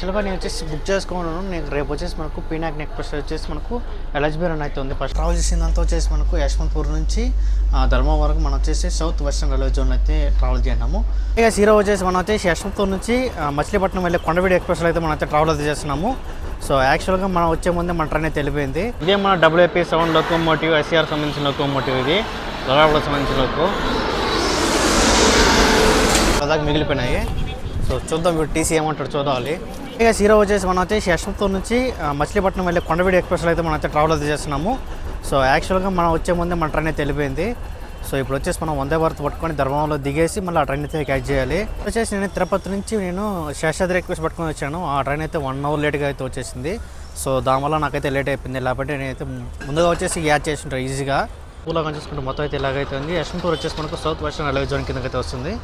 యాక్చువల్గా నేను వచ్చేసి బుక్ చేసుకున్నాను నేను రేపు వచ్చేసి మనకు పీనాక్ నెక్లెస్ వచ్చేసి మనకు ఎలిజిబుల్ అని అయితే ఉంది. ఫస్ట్ ట్రావెల్ చేసిందంతా వచ్చేసి మనకు యశ్వంతపూర్ నుంచి ఆ, ధర్మవరం వరకు మనం వచ్చేసి సౌత్ వెస్టర్న్ రైల్వే జోన్ అయితే ట్రావెల్ చేసినాము. ఇక హీరో వచ్చేసి మనం వచ్చేసి యశ్వంతపూర్ నుంచి మచిలీపట్నం వెళ్ళే కొండవీడి ఎక్స్ప్రెస్లో అయితే మనం అయితే ట్రావెల్ అయితే చేస్తున్నాము. సో యాక్చువల్గా మనం వచ్చే ముందే మన ట్రైన్ అయితే వెళ్ళిపోయింది. ఇదే మన డబ్ల్యూఏపీ సెవెన్ లోకోమోటివ్ ఎస్ఆర్ సంబంధించిన లోకోమోటివ్ ఇది. గొడవలకు సంబంధించిన లోకో అలాగే మిగిలిపోయినాయి. సో చూద్దాం ఇప్పుడు టీసీ ఏమంటాడు చూడాలి ఇక హీరో వచ్చేసి మనం వచ్చేసి యశ్వంతపూర్ నుంచి మచిలీపట్నం వెళ్ళే కొండవీడి ఎక్స్ప్రెస్లో అయితే మనం అయితే ట్రావెల్ అయితే చేస్తున్నాము. సో యాక్చువల్గా మనం వచ్చే ముందే మన ట్రైన్ అయితే వెళ్ళిపోయింది. సో ఇప్పుడు వచ్చేసి మనం వందే భారత్ పట్టుకొని ధర్మంలో దిగేసి మళ్ళీ ఆ ట్రైన్ అయితే క్యాచ్ చేయాలి. వచ్చేసి నేను తిరుపతి నుంచి నేను శేషాద్రి ఎక్స్ప్రెస్ పట్టుకొని వచ్చాను. ఆ ట్రైన్ అయితే వన్ అవర్ లేట్గా అయితే వచ్చేసింది. సో దానివల్ల నాకైతే లేట్ అయిపోయింది. లేకపోతే నేనైతే ముందుగా వచ్చేసి యాడ్ చేసి ఈజీగా పూలగా చూసుకుంటే మొత్తం అయితే ఇలాగైతే ఉంది. యశ్వంతూర్ వచ్చేసి మనకు సౌత్ వెస్టర్న్ రైల్వే జోన్ కిందకైతే వస్తుంది.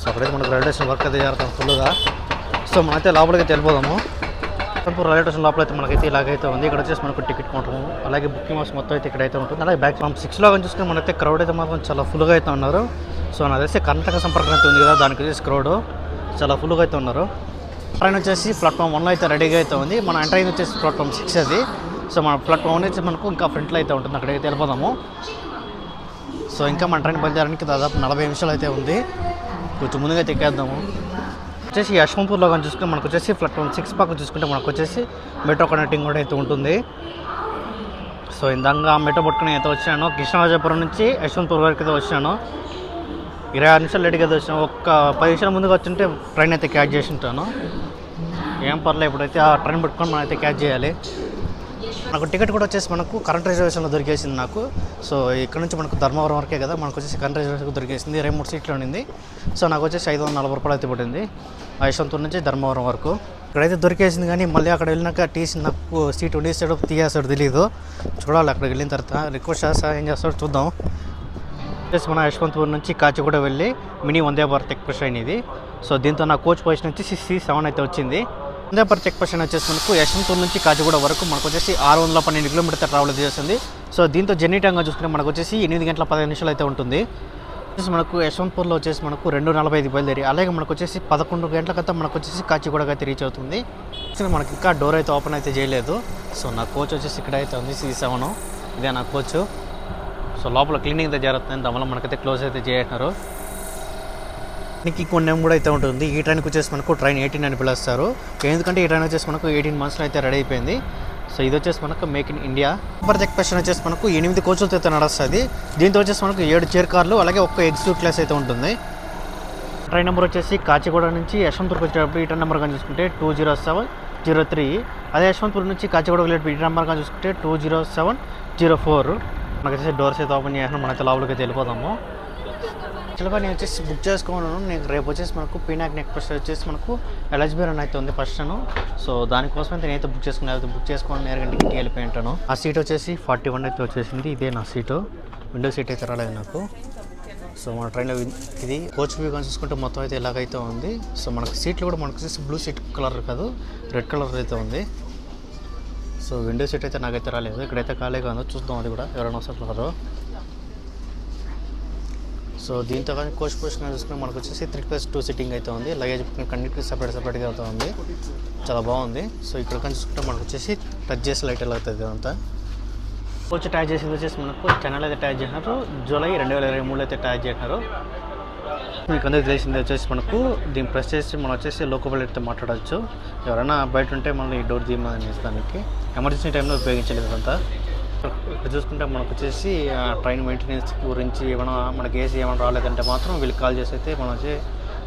సో అక్కడైతే మనకు రైల్వే స్టేషన్ వర్క్ అయితే జరుగుతాం ఫుల్గా సో మనమైతే లోపలికి వెళ్ళిపోదాము. యశ్వంతపూర్ రైల్వే స్టేషన్ లోపల అయితే మనకైతే ఇలాగైతే ఉంది. ఇక్కడ వచ్చేసి మనకు టికెట్ కొంటాము. అలాగే బుకింగ్ హౌస్ మొత్తం అయితే ఇక్కడైతే ఉంటుంది. అలాగే బ్యాక్ మనం సిక్స్లో కానీ చూసుకుని మనైతే క్రౌడ్ అయితే మాత్రం చాలా ఫుల్గా అయితే ఉన్నారు. సో నాకు తెలిసి కర్ణాటక సంపర్కం అయితే ఉంది కదా దానికి వచ్చేసి క్రౌడ్ చాలా ఫుల్గా అయితే ఉన్నారు. ట్రైన్ వచ్చేసి ప్లాట్ఫామ్ వన్లో అయితే రెడీగా అయితే ఉంది. మన ట్రైన్ వచ్చేసి ప్లాట్ఫామ్ సిక్స్ అది. సో మన ప్లాట్ఫామ్ వన్ వచ్చి మనకు ఇంకా ఫ్రంట్లో అయితే ఉంటుంది. అక్కడికి వెళ్ళిపోదాము. సో ఇంకా మన ట్రైన్ బయలుదేరడానికి దాదాపు నలభై నిమిషాలు అయితే ఉంది. కొంచెం ముందుగా ఎక్కేద్దాము. వచ్చేసి యశ్వంతపూర్లో కానీ చూసుకుంటే మనకు వచ్చేసి ప్లాట్ఫామ్ సిక్స్ పక్క చూసుకుంటే మనకు వచ్చేసి మెట్రో కనెక్టింగ్ కూడా అయితే ఉంటుంది. సో ఇందాక మెట్రో పట్టుకుని అయితే వచ్చాను. కృష్ణరాజపురం నుంచి యశ్వంతపూర్ వరకు అయితే వచ్చాను. ఇరవై ఆరు నిమిషాలు లేట్గా అయితే వచ్చాను. ఒక్క పది నిమిషాల ముందుగా వచ్చింటే ట్రైన్ అయితే క్యాచ్ చేసి ఉంటాను. ఏం పర్లేదు ఇప్పుడైతే ఆ ట్రైన్ పట్టుకొని మనం అయితే క్యాచ్ చేయాలి. నాకు టికెట్ కూడా వచ్చేసి మనకు కరెంట్ రిజర్వేషన్లో దొరికేసింది నాకు. సో ఇక్కడ నుంచి మనకు ధర్మవరం వరకే కదా మనకు వచ్చేసి కరెంట్ రిజర్వేషన్ దొరికేసింది. ఇరవై మూడు సీట్లు ఉండింది. సో నాకు వచ్చేసి ఐదు వందల నలభై రూపాయలు అయితే పడింది యశ్వంతపూర్ నుంచి ధర్మవరం వరకు. ఇక్కడైతే దొరికేసింది కానీ మళ్ళీ అక్కడ వెళ్ళినాక టీసీ నాకు సీట్ ఉండేసాడు తీయేస్తాడు తెలియదు చూడాలి అక్కడికి వెళ్ళిన తర్వాత. రిక్వెస్ట్ చేస్తా ఏం చేస్తాడో చూద్దాం. వచ్చేసి మన యశ్వంతపూర్ నుంచి కాచిగూడ వెళ్ళి mini Vande Bharat express train ఇది. సో దీంతో నా కోచ్ పొజిషన్ వచ్చేసి సి సెవెన్ అయితే వచ్చింది. వందే చెక్ పోస్ట్ వచ్చేసి మనకు యశ్వంతూర్ నుంచి కాచిగూడ వరకు మనకు వచ్చేసి ఆరు వందల పన్నెండు కిలోమీటర్ ట్రావెల్ చేస్తుంది సో దీంతో జర్నీ టైంగా చూసుకుంటే మనకు వచ్చేసి ఎనిమిది గంటల పదిహేను నిమిషాలు అయితే ఉంటుంది. వచ్చేసి మనకు యశ్వంతపూర్లో వచ్చేసి మనకు రెండు నలభై ఐదు బయలుదేరి అలాగే మనకు వచ్చేసి పదకొండు గంటలకంతా మనకు వచ్చేసి కాచిగూడగా అయితే రీచ్ అవుతుంది. మనకి ఇంకా డోర్ అయితే ఓపెన్ అయితే చేయలేదు. సో నా కోచ్ వచ్చేసి ఇక్కడ అయితే ఉంది సి సెవెన్. ఇదే నా కోచ్ సో లోపల క్లీనింగ్ అయితే జరుగుతుంది. దానివల్ల మనకైతే క్లోజ్ అయితే చేసినారు వాటికి కొన్ని కూడా అయితే ఉంటుంది. ఈ ట్రైన్కి వచ్చేసి మనకు ట్రైన్ ఎయిటీన్ అని పిలుస్తారు. ఎందుకంటే ఈ ట్రైన్ వచ్చేసి మనకు ఎయిటీన్ మంత్స్లో అయితే రెడీ అయిపోయింది. సో ఇది వచ్చేసి మనకు మేక్ ఇన్ ఇండియా సూపర్ పెషన్ వచ్చేసి మనకు ఎనిమిది కోచులతో అయితే నడుస్తుంది. దీంతో వచ్చేసి మనకు ఏడు చైర్ కార్లు అలాగే ఒక్క ఎగ్జిక్యూట్ క్లాస్ అయితే ఉంటుంది. ట్రైన్ నెంబర్ వచ్చేసి కాచిగూడ నుంచి యశ్వంతపూర్కి వచ్చేటప్పుడు ఈ ట్రైన్ నెంబర్ కానీ చూసుకుంటే two zero seven zero three అదే యశ్వంతపూర్ నుంచి కాచిగూడ వెళ్ళేటప్పుడు ఈ నెంబర్ కానీ చూసుకుంటే two zero seven zero four మనకు వచ్చేసి డోర్స్ అయితే ఓపెన్ చేసిన మనైతే లోపలికి అయితే వెళ్ళిపోదాము. యాక్చువల్గా నేను వచ్చేసి బుక్ చేసుకున్నాను నేను రేపు వచ్చేసి మనకు పీనాక్ నెక్లెస్ వచ్చేసి మనకు ఎలిజిబుల్ అయితే ఉంది ఫస్ట్ సో దానికోసం అయితే నేనైతే బుక్ చేసుకున్నాను అయితే బుక్ చేసుకుని నేరుగా ఇంటికి వెళ్ళిపోయి ఉంటాను. ఆ సీట్ వచ్చేసి ఫార్టీ వన్ అయితే వచ్చేసింది. ఇదే నా సీటు విండో సీట్ అయితే రాలేదు నాకు. సో మన ట్రైన్లో ఇది కోచ్ వ్యూ కానీ చూసుకుంటే మొత్తం అయితే ఇలాగైతే ఉంది. సో మనకు సీట్లు కూడా మనకు వచ్చేసి బ్లూ సీట్ కలర్ కాదు. రెడ్ కలర్ అయితే ఉంది. సో విండో సీట్ అయితే నాకైతే రాలేదు. ఇక్కడైతే ఖాళీగా ఉందో. చూద్దాం అది కూడా. ఎవరైనా వస్తారు సో దీంతో కానీ కోచ్ పొజిషన్ చూసుకుని మనకు వచ్చేసి త్రీ ప్లస్ టూ సిట్టింగ్ అయితే ఉంది. లగేజ్ కన్నిటికి సపరేట్ సపరేట్గా అవుతా ఉంది. చాలా బాగుంది. సో ఇక్కడ కానీ చూసుకుంటే మనకు వచ్చేసి టచ్ చేసి లైట్ ఎలా అవుతుంది ఇదంతా? కోచ్ ట్యాచ్ చేసింది వచ్చేసి మనకు ఛానల్ అయితే ట్యాచ్ చేసినారు. జూలై రెండు వేల ఇరవై మూడులో అయితే ట్యాచ్ చేసినారు. మీకు అందరికీ తెలిసింది వచ్చేసి మనకు దీన్ని ప్రెస్ చేసి మనం వచ్చేసి లోకల్ అయితే మాట్లాడవచ్చు ఎవరైనా బయట ఉంటే మళ్ళీ డోర్ తీయమని దానికి ఎమర్జెన్సీ టైంలో ఉపయోగించలేదు ఇదంతా. ఇక్కడ చూసుకుంటే మనకు వచ్చేసి ట్రైన్ మెయింటెనెన్స్ గురించి ఏమైనా మనకి ఏసీ ఏమైనా రాలేదంటే మాత్రం వీళ్ళకి కాల్ చేసి అయితే మనం వచ్చి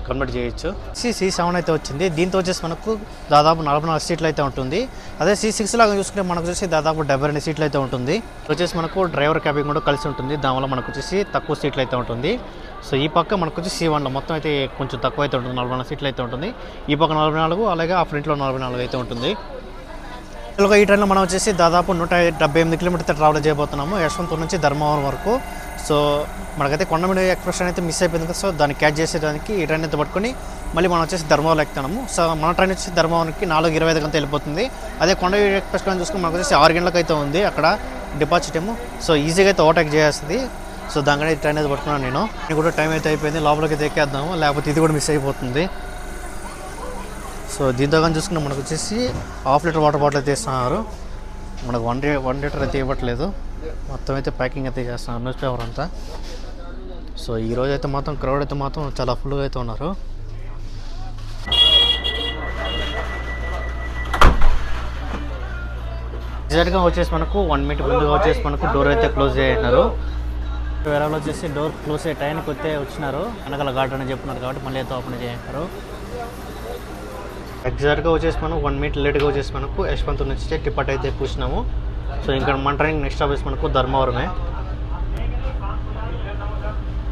కన్వర్ట్ చేయొచ్చు. సి సి సెవెన్ అయితే వచ్చింది. దీంతో వచ్చేసి మనకు దాదాపు నలభై నాలుగు సీట్లు అయితే ఉంటుంది. అదే సి సిక్స్ లాగా చూసుకుంటే మనకు వచ్చేసి దాదాపు డెబ్బై రెండు సీట్లు అయితే ఉంటుంది. వచ్చేసి మనకు డ్రైవర్ క్యాబిన్ కూడా కలిసి ఉంటుంది. దానివల్ల మనకు వచ్చేసి తక్కువ సీట్లు అయితే ఉంటుంది. సో ఈ పక్క మనకు వచ్చి సి వన్లో మొత్తం అయితే కొంచెం తక్కువ అయితే ఉంటుంది. నలభై నాలుగు సీట్లు అయితే ఉంటుంది. ఈ పక్క నలభై నాలుగు అలాగే ఆ ఫ్రంట్లో నలభై నాలుగు అయితే ఉంటుంది. యాక్చువల్గా ఈ ట్రైన్లో మనం వచ్చేసి దాదాపు నూట డెబ్బై ఎనిమిది కిలోమీటర్ ట్రావెల్ చేయబోతున్నాము. యశ్వంతపూర్ నుంచి ధర్మవరం వరకు. సో మనకైతే కొండమీడి ఎక్స్ప్రెస్ అయితే మిస్ అయిపోయింది కదా. సో దాన్ని క్యాచ్ చేసేదానికి ఈ ట్రైన్ అయితే పట్టుకొని మళ్ళీ మనం వచ్చేసి ధర్మవరం ఎక్కుతాము. సో మన ట్రైన్ వచ్చేసి ధర్మవరంకి నాలుగు ఇరవై ఐదు గంటలు వెళ్ళిపోతుంది. అదే కొండమిడి ఎక్స్ప్రెస్ ట్రైన్ చూసుకుని మనకు వచ్చేసి ఆరు గంటలకు అయితే ఉంది అక్కడ డిపాజిట్ ఏమో. సో ఈజీగా అయితే ఓవర్టేక్ చేస్తుంది సో దానికనే ట్రైన్ అయితే పట్టుకున్నాను నేను. నేను కూడా టైం అయితే అయిపోయింది. లోపలికి అయితే ఎక్కేద్దాము. లేకపోతే ఇది కూడా మిస్ అయిపోతుంది. సో దీంతో కానీ చూసుకుంటే మనకు వచ్చేసి హాఫ్ లీటర్ వాటర్ బాటిల్ అయితే ఇస్తున్నారు. మనకు వన్ డే వన్ లీటర్ అయితే ఇవ్వట్లేదు. మొత్తం అయితే ప్యాకింగ్ అయితే చేస్తున్నారు. న్యూస్ పేపర్ అంతా. సో ఈ రోజు అయితే మాత్రం క్రౌడ్ అయితే మాత్రం చాలా ఫుల్గా అయితే ఉన్నారు. ఎగ్జాక్ట్గా వచ్చేసి మనకు వన్ మినిట్ ముందుగా వచ్చేసి మనకు డోర్ అయితే క్లోజ్ చేసినారు వేరే వచ్చేసి డోర్ క్లోజ్ అయ్యే టైంకి వస్తే వచ్చినారు. వెనకాల గార్డెన్ అని చెప్తున్నారు కాబట్టి మళ్ళీ అయితే ఓపెన్ చేసినారు ఎగ్జాక్ట్గా వచ్చేసి మనం వన్ మినిట్ లేట్గా వచ్చేసి మనకు యశ్వంత్ నుంచి టిప్పట్ అయితే పూసినాము. సో ఇంకా మన ట్రైనింగ్ నెక్స్ట్ ఆఫీస్ మనకు ధర్మవరమే.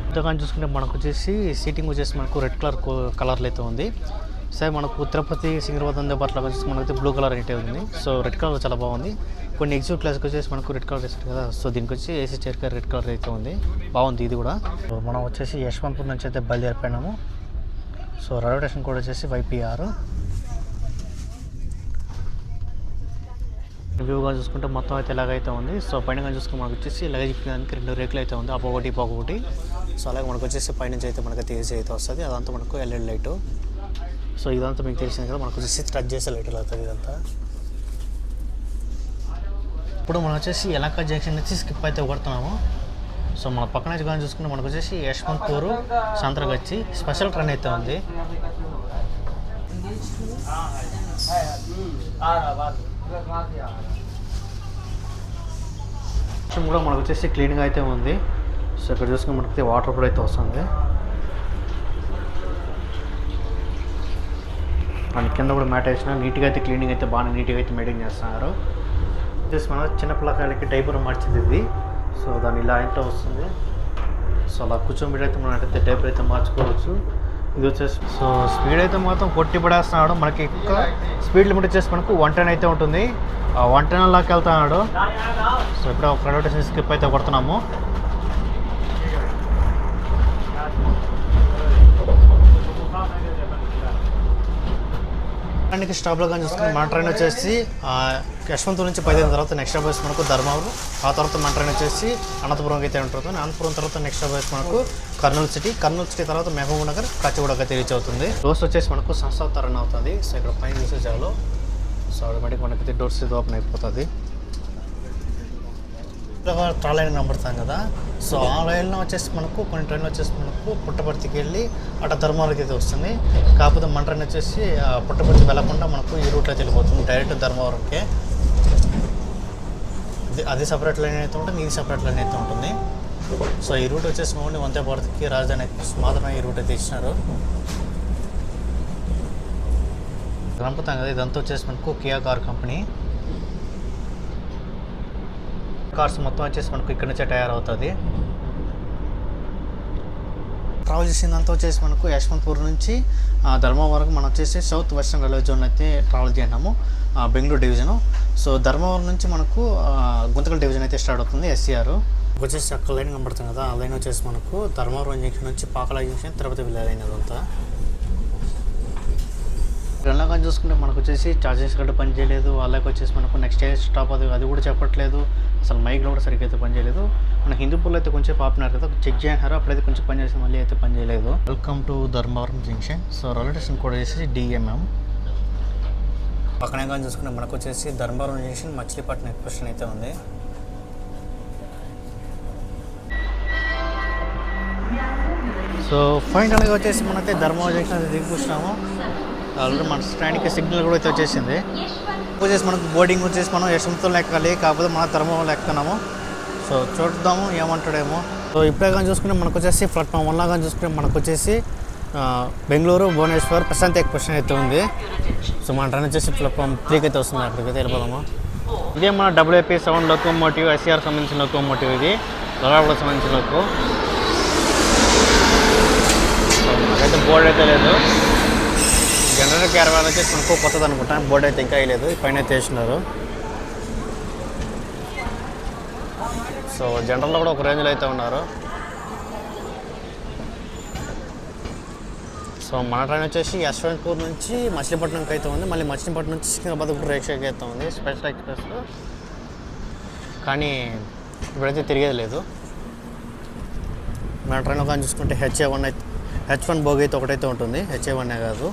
ఇంతగా చూసుకుంటే మనకు వచ్చేసి సీటింగ్ వచ్చేసి మనకు రెడ్ కలర్ కలర్లో అయితే ఉంది. సరే మనకు తిరుపతి సింగరవద్ వందే పట్ల వచ్చేసి మనకైతే బ్లూ కలర్ అయితే ఉంది. సో రెడ్ కలర్ చాలా బాగుంది. కొన్ని ఎగ్జిట్ క్లాస్కి వచ్చేసి మనకు రెడ్ కలర్ వేస్తారు కదా. సో దీనికి వచ్చి ఏసీ చైర్ రెడ్ కలర్ అయితే ఉంది. బాగుంది ఇది కూడా. మనం వచ్చేసి యశ్వంత్పూర్ నుంచి అయితే బయలుదేరిపోయినాము. సో రైల్వే స్టేషన్ కూడా వచ్చేసి వైపీఆర్. వ్యూగా చూసుకుంటే మొత్తం అయితే ఇలాగైతే ఉంది సో పైన కానీ చూసుకుంటే మనకు వచ్చేసి లగేజ్ ఇప్పడానికి రెండు రేకులు అయితే ఉంది అప్పు ఒకటి సో అలాగే మనకు వచ్చేసి పైనుంచి అయితే మనకు తీసి అయితే వస్తుంది అదంతా మనకు ఎల్ఈడి లైట్ సో ఇదంతా మీకు తెలిసింది కదా మనకు వచ్చేసి టచ్ చేసే లైట్ అవుతుంది ఇదంతా ఇప్పుడు మనం వచ్చేసి ఎలక జంక్షన్ నుంచి స్కిప్ అయితే కొడుతున్నాము సో మన పక్కన నుంచి కానీ చూసుకుంటే మనకు వచ్చేసి యశ్వంత్పూర్ సంతరగచ్చి స్పెషల్ ట్రైన్ అయితే ఉంది కూడా మనకు వచ్చేసి క్లీన్గా అయితే ఉంది. సో ఇక్కడ చూసుకుని మనకి వాటర్ కూడా అయితే వస్తుంది. అండ్ కింద కూడా మ్యాట్ వేసిన నీట్గా అయితే క్లీనింగ్ అయితే బాగా నీట్గా అయితే మెయింటైన్ చేస్తున్నారు. వచ్చేసి మన చిన్న పిల్లకాయలకి డైపర్ మార్చింది ఇది. సో దాని ఇలా అయితే వస్తుంది. సో అలా కూర్చోబెట్టి అయితే మనం అయితే డైపర్ అయితే మార్చుకోవచ్చు. ఇది వచ్చేసి సో స్పీడ్ అయితే మాత్రం కొట్టి పడేస్తున్నాడు. మనకి ఎక్కువ స్పీడ్ లిమిట్ వచ్చేసి మనకు వన్ టెన్ అయితే ఉంటుంది. ఆ వన్ టెన్ లాకి వెళ్తున్నాడు సో ఇప్పుడు ఒక స్కిప్ అయితే కొడుతున్నాము. ట్రైన్కి స్టాప్లో కానీ చూసుకుని మన ట్రైన్ వచ్చేసి ఆ, యశ్వంత్ నుంచి పదిహేను తర్వాత నెక్స్ట్ బస్ మనకు ధర్మవరం. ఆ తర్వాత మన ట్రైన్ వచ్చేసి అనంతపురం అయితే ఉంటుంది. అనంతపురం తర్వాత నెక్స్ట్ బస్ మనకు కర్నూలు సిటీ కర్నూలు సిటీ తర్వాత మహబూబ్ నగర్ కాచిగూడకి అయితే రీచ్ అవుతుంది. డోర్స్ వచ్చేసి మనకు సంస్థ రన్ అవుతుంది. సో ఇక్కడ పైన చూసే జాలో సో ఆటోమేటిక్ మనకైతే డోర్స్ ఇది ఓపెన్ అయిపోతుంది. ట్రా లైన్ కనబడతాం కదా. సో ఆ లైన్లో వచ్చేసి మనకు కొన్ని ట్రైన్లు వచ్చేసి మనకు పుట్టపర్తికి వెళ్ళి అటు ధర్మవరంకి అయితే వస్తుంది. కాకపోతే మన ట్రైన్ వచ్చేసి ఆ పుట్టపర్తి వెళ్ళకుండా మనకు ఈ రూట్లో అయితే వెళ్ళిపోతుంది డైరెక్ట్ ధర్మవరంకే. అది అది సపరేట్ లైన్ అయితే ఉంటుంది ఇది సపరేట్ లైన్ అయితే ఉంటుంది. సో ఈ రూట్ వచ్చేసి ఓన్లీ వందే రాజధాని మాత్రమే ఈ రూట్ అయితే ఇచ్చినారు. కనపడతాం కదా ఇదంతా వచ్చేసి మనకు కియా కార్ కంపెనీ. కార్స్ మొత్తం వచ్చేసి మనకు ఇక్కడ నుంచే తయారవుతుంది. ట్రావెల్ చేసిందంతా వచ్చేసి మనకు యశ్వంత్పూర్ నుంచి ధర్మవరం వరకు మనం వచ్చేసి సౌత్ వెస్ట్రన్ రైల్వే జోన్ అయితే ట్రావెల్ చేసినాము బెంగళూరు డివిజను. సో ధర్మవరం నుంచి మనకు గుంతకల్ డివిజన్ అయితే స్టార్ట్ అవుతుంది ఎస్సీఆర్. వచ్చేసి అక్కడ లైన్ కనబడుతుంది కదా ఆ లైన్ వచ్చేసి మనకు ధర్మవరం జంక్షన్ నుంచి పాకల జంక్షన్ తిరుపతి వెళ్ళే లైన్ అదంతా. ట్రైన్లో కానీ చూసుకుంటే మనకు వచ్చేసి ఛార్జెస్ గట్రా పని చేయలేదు. వాళ్ళకి వచ్చేసి మనకు నెక్స్ట్ డే స్టాప్ అది అది కూడా చెప్పట్లేదు. అసలు మైక్లో కూడా సరిగ్గా అయితే పని చేయలేదు. మన హిందూపూర్లో అయితే కొంచెం పాపినారు కదా. చెక్ చేసినారు? అప్పుడైతే కొంచెం పని చేసి మళ్ళీ అయితే పని చేయలేదు. Welcome to Dharmavaram junction so railway station కూడా వచ్చేసి డిఎంఎం పక్కనే కానీ చూసుకుంటే మనకు వచ్చేసి ధర్మవరం జంక్షన్ మచిలీపట్నం ఎక్స్ప్రెషన్ అయితే ఉంది. సో ఫైనల్గా వచ్చేసి మనకైతే ధర్మవరం జంక్షన్ అయితే కూర్చున్నాము. ఆల్రెడీ మన స్టాండ్కి సిగ్నల్ కూడా అయితే వచ్చేసింది. వచ్చేసి మనకు బోర్డింగ్ వచ్చేసి మనం యశ్వంతం లెక్కాలి కాకపోతే మన ధర్మవరం ఎక్కుతున్నాము సో చూద్దాము ఏమంటాడేమో. సో ఇప్పుడే కానీ చూసుకుంటే మనకు వచ్చేసి ప్లాట్ఫామ్ వన్ కానీ చూసుకుంటే మనకు వచ్చేసి బెంగళూరు భువనేశ్వర్ ప్రశాంత్ ఎక్స్ప్రెషన్ అయితే ఉంది. సో మన రన్ వచ్చేసి ప్లాట్ఫామ్ త్రీకి అయితే వస్తుంది. అక్కడికి వెళ్ళిపోదాము? ఇదే మన డబ్ల్యూపీ సెవెన్ లోకోమోటివ్ ఎస్ఆర్ సంబంధించిన లోకోమోటివ్ ఇది. లగాడకు సంబంధించిన లోకో నాకైతే బోర్డు అయితే లేదు. జనరల్ క్యారవాన్ వచ్చేసి మనకు కొత్తది అనుకుంటా. బోర్డు అయితే ఇంకా వేయలేదు. పైన అయితే వేసినారు. సో జనరల్లో కూడా ఒక రేంజ్లో అయితే ఉన్నారు. సో మన ట్రైన్ వచ్చేసి యశ్వంత్పూర్ నుంచి మచిలీపట్నంకి అయితే ఉంది. మళ్ళీ మచిలీపట్నం నుంచి సికింద్రాబాద్ కూడా రేక్షకి అయితే ఉంది. స్పెషల్ ఎక్స్ప్రెస్ కానీ ఇప్పుడైతే తిరిగేది లేదు. మన ట్రైన్లో కానీ చూసుకుంటే హెచ్ఏ వన్ అయితే హెచ్ వన్ బోగి అయితే ఒకటైతే ఉంటుంది. హెచ్ఏ వన్ కాదు.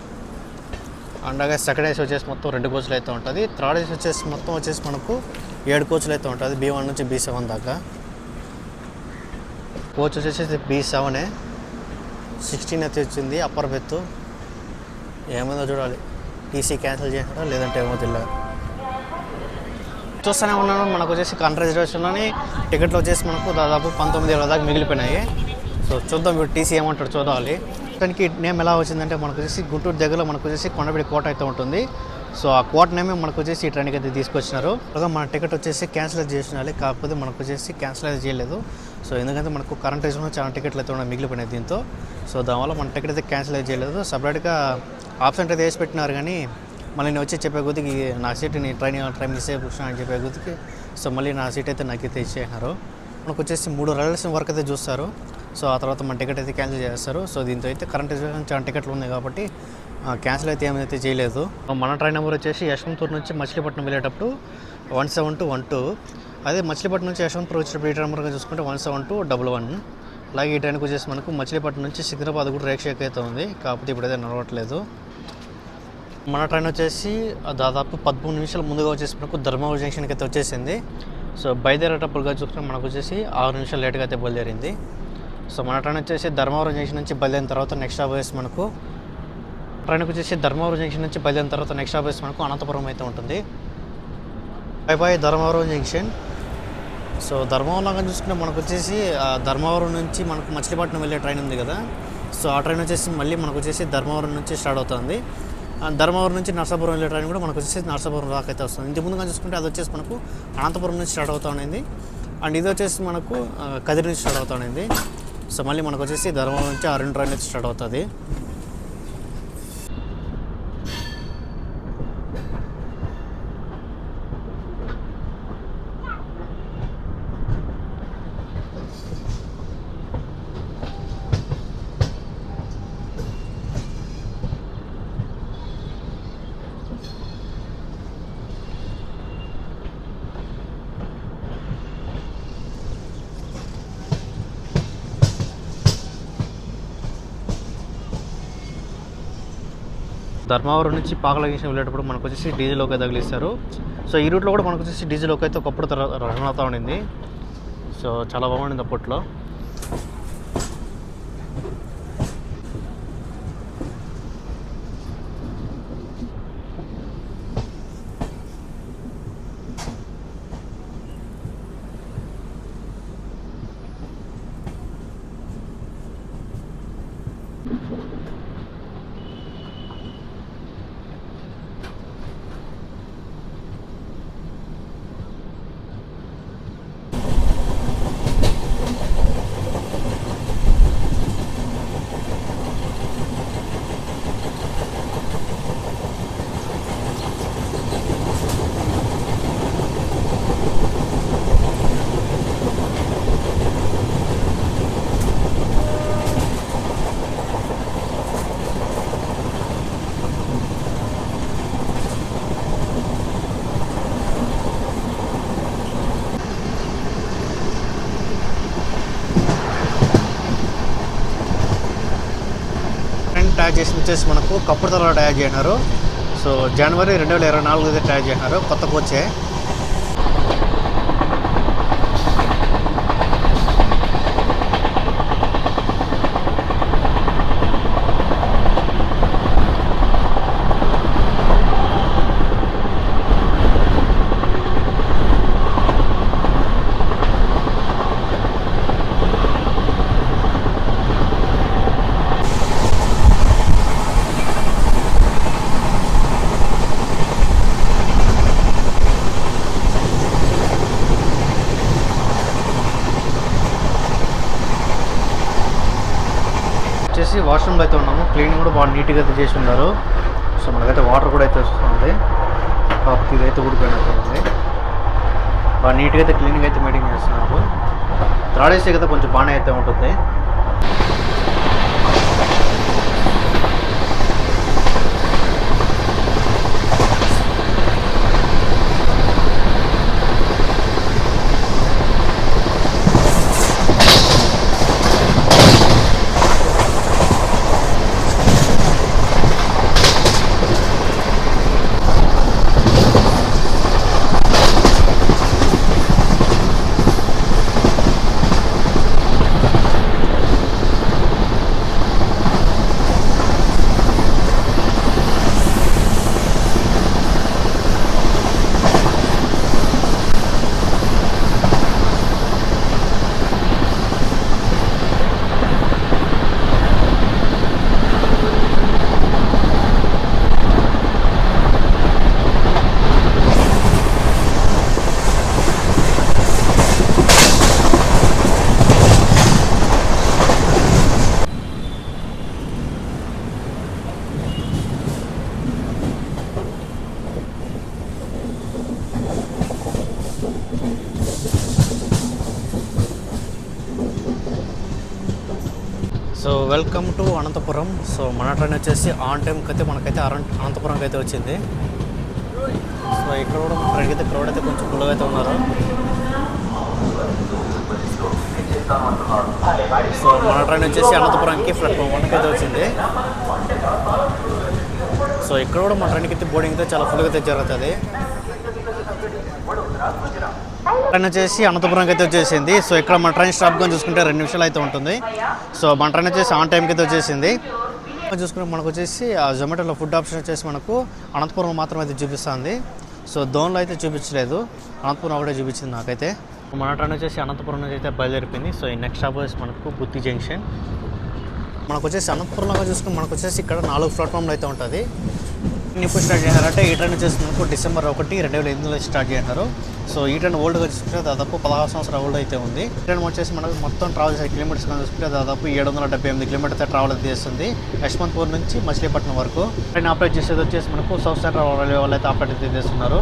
అండ్ అలాగే సెకండ్ ఏసీ వచ్చేసి మొత్తం రెండు కోచ్లు అయితే ఉంటుంది. థర్డ్ ఏసీ వచ్చేసి మొత్తం వచ్చేసి మనకు ఏడు కోచ్లు అయితే ఉంటుంది. బీ వన్ నుంచి బీ సెవెన్ దాకా. కోచ్ వచ్చేసి బీ సెవెనే సిక్స్టీన్ అయితే వచ్చింది. Upper berth. ఏమైందో చూడాలి. టీసీ క్యాన్సిల్ చేసినా లేదంటే ఏమో తెలియదు. చూస్తూనే ఉన్నాను. మనకు వచ్చేసి కన్ రిజర్వేషన్లోని టికెట్లు వచ్చేసి మనకు దాదాపు పంతొమ్మిది వేల దాకా మిగిలిపోయినాయి. సో చూద్దాం ఇప్పుడు టీసీ ఏమంటాడు చూడాలి. దానికి నేమ్ ఎలా వచ్చిందంటే మనకు వచ్చేసి గుంటూరు దగ్గరలో మనకు వచ్చేసి కొండపల్లి కోట అయితే ఉంటుంది. సో ఆ కోట నేమే మనకు వచ్చేసి ఈ ట్రైన్కి అయితే తీసుకొచ్చినారు. అలాగే మన టికెట్ వచ్చేసి క్యాన్సిల్ చేసినాలి. కాకపోతే మనకు వచ్చేసి క్యాన్సిల్ అయితే చేయలేదు. సో ఎందుకంటే మనకు కరెంట్ రేషన్ చాలా టికెట్లు అయితే ఉన్నాయి మిగిలిపోయినాయి దీంతో. సో దానివల్ల మన టికెట్ అయితే క్యాన్సిల్ అయితే చేయలేదు. సపరేట్గా ఆప్షన్ అయితే వేసి పెట్టినారు కానీ మళ్ళీ నేను వచ్చి చెప్పే కొద్దికి నా సీట్ నీ ట్రైన్ ట్రైన్ మిస్ అయిపోయినా అని చెప్పే కొద్దికి. సో మళ్ళీ నా సీట్ అయితే నాకు అయితే ఇచ్చేసినారు. మనకు వచ్చేసి మూడు రైల్స్ వరకు అయితే చూస్తారు. సో ఆ తర్వాత మన టికెట్ అయితే క్యాన్సిల్ చేస్తారు. సో దీంతో అయితే కరెంట్ రిజర్వేషన్ చాలా టికెట్లు ఉన్నాయి కాబట్టి క్యాన్సిల్ అయితే ఏమైతే చేయలేదు. మన ట్రైన్ నెంబర్ వచ్చేసి యశ్వంతూర్ నుంచి మచిలీపట్నం వెళ్ళేటప్పుడు one seven two one two. అదే మచిలీపట్నం నుంచి యశ్వంతపూర్ వచ్చేటప్పుడు ఈ ట్రైన్ నెంబర్గా చూసుకుంటే one seven two double one. అలాగే ఈ ట్రైన్కి వచ్చేసి మనకు మచిలీపట్నం నుంచి సికింద్రాబాద్ కూడా రేక్ష అయితే ఉంది. కాకపోతే ఇప్పుడైతే నడవట్లేదు. మన ట్రైన్ వచ్చేసి దాదాపు పదమూడు నిమిషాల ముందుగా వచ్చేసి మనకు ధర్మవరం జంక్షన్కి అయితే వచ్చేసింది. సో బయలుదేరేటప్పుడుగా చూసుకుంటే మనకు వచ్చేసి ఆరు నిమిషాలు లేట్గా అయితే బయలుదేరింది. సో మన ట్రైన్ వచ్చేసి ధర్మవరం జంక్షన్ నుంచి బయలుదేరిన తర్వాత నెక్స్ట్ స్టాప్ వచ్చేసి మనకు ట్రైన్కి వచ్చేసి ధర్మవరం జంక్షన్ నుంచి బయలుదేరిన తర్వాత నెక్స్ట్ స్టాప్ వచ్చేసి మనకు అనంతపురం అయితే ఉంటుంది. బై బాయ్ ధర్మవరం జంక్షన్ సో ధర్మవరం చూసుకుంటే మనకు వచ్చేసి ఆ ధర్మవరం నుంచి మనకు మచిలీపట్నం వెళ్ళే ట్రైన్ ఉంది కదా. సో ఆ ట్రైన్ వచ్చేసి మళ్ళీ మనకు వచ్చేసి ధర్మవరం నుంచి స్టార్ట్ అవుతుంది. ధర్మవరం నుంచి నర్సాపురం వెళ్ళే ట్రైన్ కూడా మనకు వచ్చేసి నర్సాపురం దాకా అయితే వస్తుంది. ఇంటి ముందుగా చూసుకుంటే అది వచ్చేసి మనకు అనంతపురం నుంచి స్టార్ట్ అవుతా ఉండింది. అండ్ ఇది వచ్చేసి మనకు కదిరి నుంచి స్టార్ట్ అవుతా ఉండింది. సో మళ్ళీ మనకు వచ్చేసి ధర్మవరం నుంచి ఆ రెండు స్టార్ట్ అవుతుంది. ధర్మవరం నుంచి పాకలగేషన్ వెళ్ళేటప్పుడు మనకు వచ్చేసి డీజిల్ ఒక తగిలిస్తారు. సో ఈ రూట్లో కూడా మనకు వచ్చేసి డీజిల్ ఒక అయితే ఒకప్పుడు ర- రన్ అవుతూ ఉండింది. సో చాలా బాగుండింది అప్పట్లో ట్రైన్ ట్యాగ్ చేసి వచ్చేసి మనకు కప్పుడుతలలో ట్యాగ్ చేయనారు సో జనవరి రెండు వేల ఇరవై నాలుగు ట్యాగ్ చేసినారు. కొత్త కోచే వచ్చేసి వాష్రూమ్లో అయితే ఉన్నాము. క్లీనింగ్ కూడా బాగా నీట్గా అయితే చేసి ఉన్నారు. సో మనకైతే వాటర్ కూడా అయితే వస్తుంది. కాబట్టి ఇదైతే ఊడిపోయినట్టు ఉంది బాగా నీట్గా అయితే క్లీనింగ్ అయితే మెయింటైన్ చేస్తున్నారు. త్రాడేసే కదా కొంచెం బాగానే అయితే ఉంటుంది. Welcome to Anantapuram. సో మన ట్రైన్ వచ్చేసి ఆన్ టైంకి అయితే మనకైతే అరం- అనంతపురంకి అయితే వచ్చింది. సో ఇక్కడ కూడా మన ట్రైన్కి అయితే క్రౌడ్ అయితే కొంచెం ఫుల్గా అయితే ఉన్నారు. సో మన ట్రైన్ వచ్చేసి అనంతపురంకి ప్లాట్ఫామ్ వన్కి అయితే వచ్చింది. సో ఇక్కడ కూడా మన ట్రైన్కి అయితే బోర్డింగ్ అయితే చాలా ఫుల్గా అయితే జరుగుతుంది. ట్రైన్ వచ్చేసి అనంతపురంకి అయితే వచ్చేసింది. సో ఇక్కడ మన ట్రైన్ స్టాప్గా చూసుకుంటే రెండు నిమిషాలు అయితే ఉంటుంది. సో మన ట్రైన్ వచ్చేసి ఆన్ టైంకి అయితే వచ్చేసింది. చూసుకుంటే మనకు వచ్చేసి ఆ జొమాటోలో ఫుడ్ ఆప్షన్ వచ్చేసి మనకు అనంతపురం మాత్రం అయితే చూపిస్తుంది. సో దోన్లో అయితే చూపించలేదు. అనంతపురం ఒకటే చూపించింది నాకైతే. మన ట్రైన్ వచ్చేసి అనంతపురం నుంచి అయితే బయలుదేరిపోయింది. సో ఈ నెక్స్ట్ స్టాప్ వచ్చేసి మనకు బుద్ధి జంక్షన్. మనకు వచ్చేసి అనంతపురంలో చూసుకుంటే మనకు వచ్చేసి ఇక్కడ నాలుగు ప్లాట్ఫామ్లు అయితే ఉంటుంది. ఎప్పుడు స్టార్ట్ చేశారంటే ఈ ట్రైన్ వచ్చేసి మనకు డిసెంబర్ ఒకటి రెండు వేల ఎనిమిదిలో స్టార్ట్ చేశారు. సో ఈ ట్రైన్ ఓల్డ్గా చూసుకుంటే దాదాపు పదహారు సంవత్సరాల ఓల్డ్ అయితే ఉంది. ఈ ట్రైన్ వచ్చేసి మనకు మొత్తం ట్రావెల్ చేసే కిలోమీటర్స్ చూసుకుంటే దాదాపు ఏడు వందల డెబ్బై ఎనిమిది కిలోమీటర్స్ ట్రావెల్ అయితే చేస్తుంది. యశ్వంత్పూర్ నుంచి మచిలీపట్నం వరకు. ట్రైన్ ఆపరేట్ చేసేది వచ్చేసి మనకు సౌత్ సెంట్రల్ రైల్వే వాళ్ళు అయితే ఆపరేట్ అయితే చేస్తున్నారు.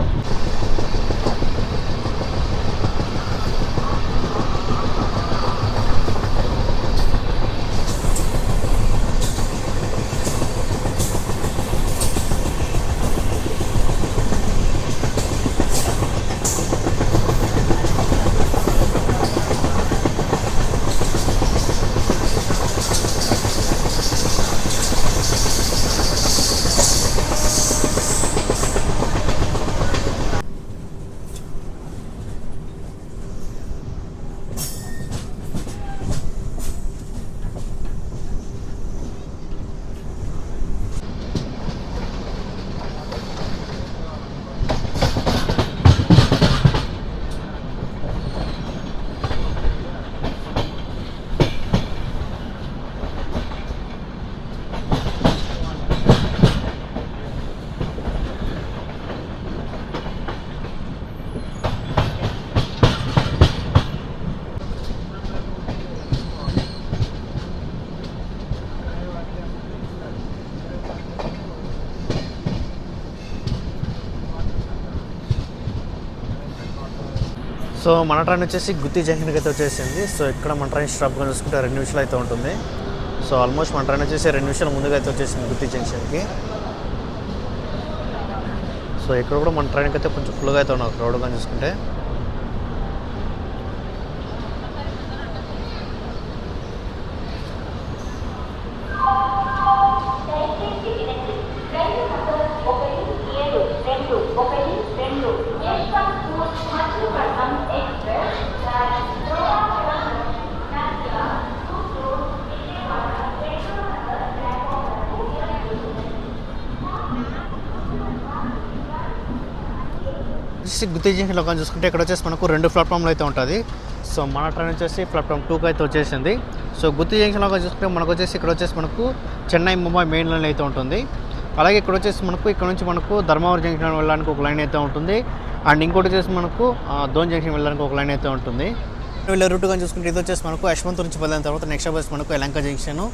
సో మన ట్రైన్ వచ్చేసి గుత్తి జంక్షన్కి అయితే వచ్చేసింది. సో ఇక్కడ మన ట్రైన్ స్టాప్గా చూసుకుంటే రెండు నిమిషాలు అయితే ఉంటుంది. సో ఆల్మోస్ట్ మన ట్రైన్ వచ్చేసి రెండు నిమిషాల ముందుగా అయితే వచ్చేసింది గుత్తి జంక్షన్కి. సో ఇక్కడ కూడా మన ట్రైన్కి అయితే కొంచెం ఫుల్గా అయితే ఉన్నారు క్రౌడ్గా చూసుకుంటే. వచ్చేసి గుత్తి జంక్షన్లో చూసుకుంటే ఇక్కడ వచ్చేసి మనకు రెండు ప్లాట్ఫామ్లు అయితే ఉంటుంది. సో మన ట్రైన్ వచ్చేసి ప్లాట్ఫామ్ టూకి అయితే వచ్చేసింది. సో గుత్తి జంక్షన్లో కానీ చూసుకుంటే మనకు వచ్చేసి ఇక్కడ వచ్చేసి మనకు చెన్నై ముంబై మెయిన్ లైన్ అయితే ఉంటుంది. అలాగే ఇక్కడ వచ్చేసి మనకు ఇక్కడ నుంచి మనకు ధర్మవరం జంక్షన్ వెళ్ళడానికి ఒక లైన్ అయితే ఉంటుంది. అండ్ ఇంకోటి వచ్చేసి మనకు ఆ, దోన్ జంక్షన్ వెళ్ళడానికి ఒక లైన్ అయితే ఉంటుంది. వెళ్ళే రూట్ కానీ చూసుకుంటే ఇది వచ్చేసి మనకు యశ్వంత్ నుంచి వెళ్ళిన తర్వాత నెక్స్ట్ వచ్చేసి మనకు ఎలంక జంక్షన్.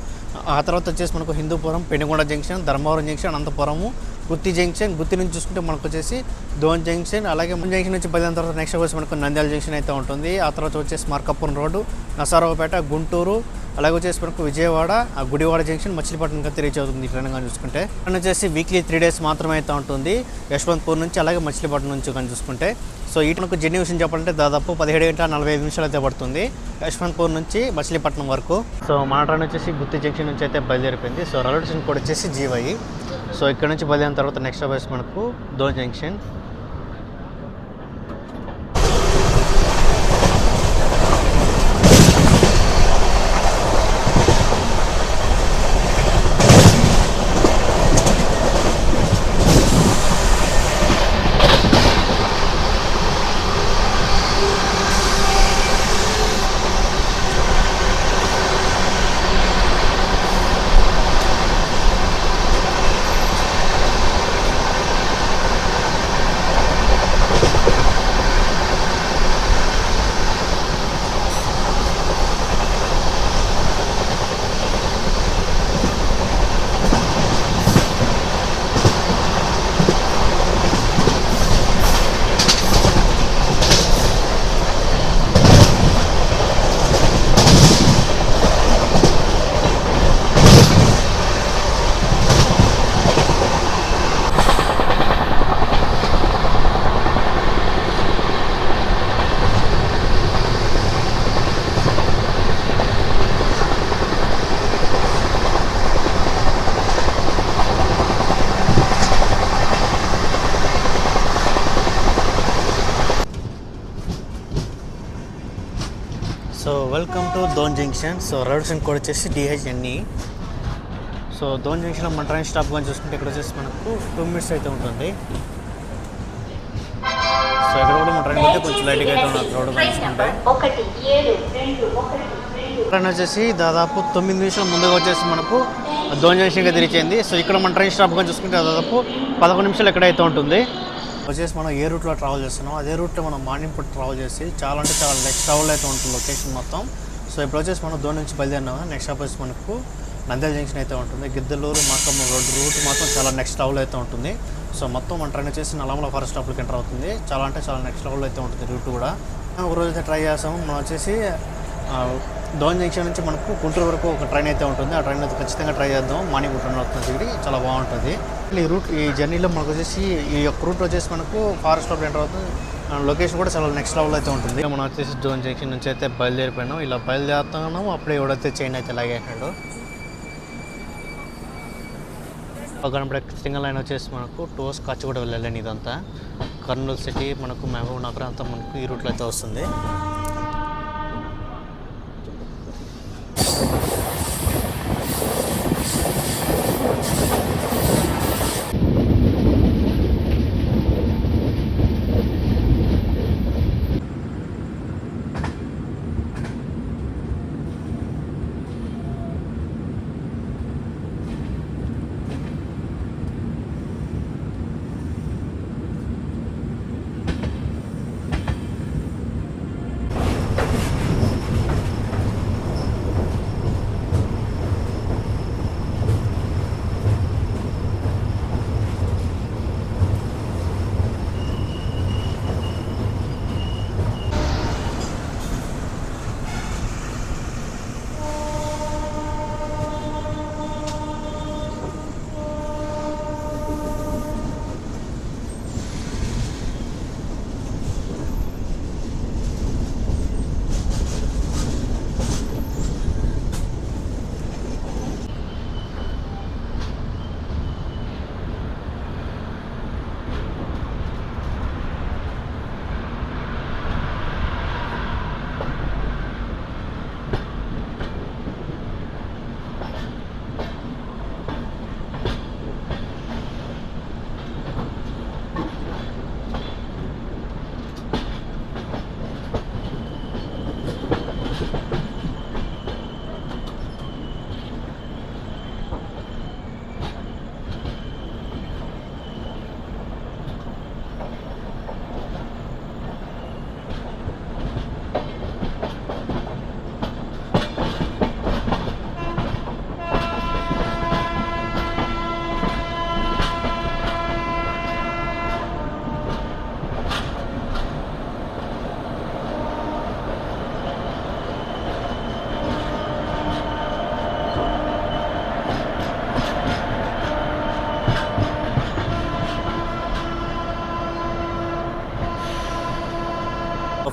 ఆ తర్వాత వచ్చేసి మనకు Hindupuram Penukonda junction Dharmavaram junction Anantapuram Gooty junction Gooty నుంచి చూసుకుంటే మనకు వచ్చేసి దోన్ జంక్షన్ అలాగే మన జంక్షన్ నుంచి బయలుదేరిన తర్వాత నెక్స్ట్ వచ్చేసి మనకు నంద్యాల జంక్షన్ అయితే ఉంటుంది. ఆ తర్వాత వచ్చేసి మార్కాపురం రోడ్డు నసారావుపేట గుంటూరు అలాగే వచ్చేసి మనకు విజయవాడ ఆ గుడివాడ జంక్షన్ మచిలీపట్నం అయితే రీచ్ అవుతుంది ఈ ట్రైన్ కానీ చూసుకుంటే ట్రైన్ వచ్చేసి వీక్లీ త్రీ డేస్ మాత్రమే అయితే ఉంటుంది. యశ్వంత్పూర్ నుంచి అలాగే మచిలీపట్నం నుంచి కానీ చూసుకుంటే. సో ఈ మనకు జర్నీ విషయం చెప్పాలంటే దాదాపు పదిహేడు గంటల నలభై ఐదు నిమిషాలు అయితే పడుతుంది. యశ్వంత్పూర్ నుంచి మచిలీపట్నం వరకు. సో మన ట్రైన్ వచ్చేసి గుత్తి జంక్షన్ నుంచి అయితే బయలుదేరిపోయింది. సో రైల్వే స్టేషన్ కూడా వచ్చేసి జీవై. సో ఇక్కడ నుంచి బయలుదేరిన తర్వాత నెక్స్ట్ బస్ మనకు Dhone junction. Dhone junction. So ride code వచ్చేసి డిహెచ్ఎన్ఈ సో దోన్ జంక్షన్లో మన ట్రైన్ స్టాప్ కానీ చూసుకుంటే ఇక్కడ వచ్చేసి మనకు టూ మినిట్స్ అయితే ఉంటుంది. సో ఇక్కడ కూడా మన ట్రైన్ అయితే కొంచెం లైట్గా అయితే ఉన్నది రోడ్డు కానీ ట్రైన్ వచ్చేసి దాదాపు తొమ్మిది నిమిషాల ముందుగా వచ్చేసి మనకు దోన్ జంక్షన్గా తిరిగింది సో ఇక్కడ మన ట్రైన్ స్టాప్ కానీ చూసుకుంటే దాదాపు పదకొండు నిమిషాలు ఎక్కడైతే ఉంటుంది. వచ్చేసి మనం ఏ రూట్లో ట్రావెల్ చేస్తున్నాం అదే రూట్లో మనం మార్నింగ్ పూట ట్రావెల్ చేసి చాలా అంటే చాలా నెక్స్ట్ ట్రావెల్ అయితే ఉంటుంది లొకేషన్ మొత్తం. సో ఇప్పుడు వచ్చేసి మనం దోని నుంచి బయలుదేరినామా? నెక్స్ట్ స్టాప్ వచ్చేసి మనకు నంద్యాల జంక్షన్ అయితే ఉంటుంది. గిద్దలూరు మాకమ్మ రోడ్ రూట్ మాత్రం చాలా నెక్స్ట్ లెవెల్ అయితే ఉంటుంది. సో మొత్తం మన ట్రైన్ వచ్చేసి నల్లమల ఫారెస్ట్ స్టాప్లోకి ఎంటర్ అవుతుంది. చాలా అంటే చాలా నెక్స్ట్ లెవెల్ అయితే ఉంటుంది రూట్ కూడా. ఒక రోజు అయితే ట్రై చేస్తాము. మనం వచ్చేసి దోన్ జంక్షన్ నుంచి మనకు గుంటూరు వరకు ఒక ట్రైన్ అయితే ఉంటుంది. ఆ ట్రైన్ అయితే ఖచ్చితంగా ట్రై చేద్దాం. మార్నింగ్ ట్రైన్ అవుతుంది దిగి చాలా బాగుంటుంది. ఈ రూట్ ఈ జర్నీలో మనకు వచ్చేసి ఈ యొక్క రూట్ వచ్చేసి మనకు ఫారెస్ట్ స్టాప్లో ఎంటర్ అవుతుంది. లొకేషన్ కూడా చాలా నెక్స్ట్ లెవెల్ అయితే ఉంటుంది. మనం వచ్చేసి జోన్ జంక్షన్ నుంచి అయితే బయలుదేరిపోయినాం. ఇలా బయలుదేరుతున్నాం అప్పుడే ఎవడైతే చైన్ అయితే లాగేసాడు ఒక సింగల్ లైన్ వచ్చేసి మనకు టోస్ కూడా వెళ్ళాలని ఇదంతా కర్నూలు సిటీ మనకు మహబూబ్ నగర్ అంతా మనకు ఈ రూట్లో అయితే వస్తుంది.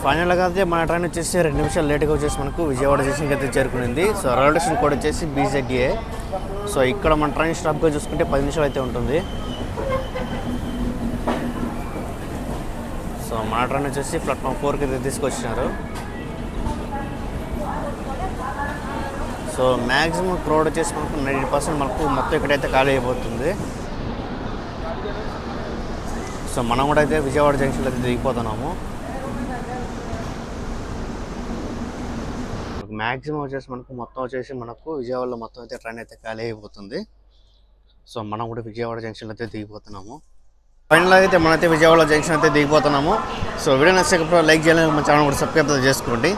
ఫైనల్గా అయితే మన ట్రైన్ వచ్చేసి రెండు నిమిషాలు లేట్గా వచ్చేసి మనకు విజయవాడ స్టేషన్కి అయితే చేరుకునింది. సో రైల్వే స్టేషన్ కోడ్ వచ్చేసి బీజెడ్ఏ సో ఇక్కడ మన ట్రైన్ స్టాప్గా చూసుకుంటే పది నిమిషాలు అయితే ఉంటుంది. సో మన ట్రైన్ వచ్చేసి ప్లాట్ఫామ్ ఫోర్కి అయితే తీసుకొచ్చినారు. సో మ్యాక్సిమం క్రౌడ్ వచ్చేసి మనకు నైంటీ పర్సెంట్ మనకు మొత్తం ఇక్కడైతే ఖాళీ అయిపోతుంది. సో మనం కూడా అయితే విజయవాడ జంక్షన్లో అయితే దిగిపోతున్నాము. మ్యాక్సిమం వచ్చేసి మనకు మొత్తం వచ్చేసి మనకు విజయవాడలో మొత్తం అయితే ట్రైన్ అయితే ఖాళీ అయిపోతుంది. సో మనం కూడా విజయవాడ జంక్షన్లో అయితే దిగిపోతున్నాము. ఫైనల్గా అయితే మనమైతే విజయవాడ జంక్షన్ అయితే దిగిపోతున్నాము. సో వీడియో నచ్చకపోతే లైక్ చేయాలని మన ఛానల్ కూడా సబ్స్క్రైబ్ చేసుకోండి.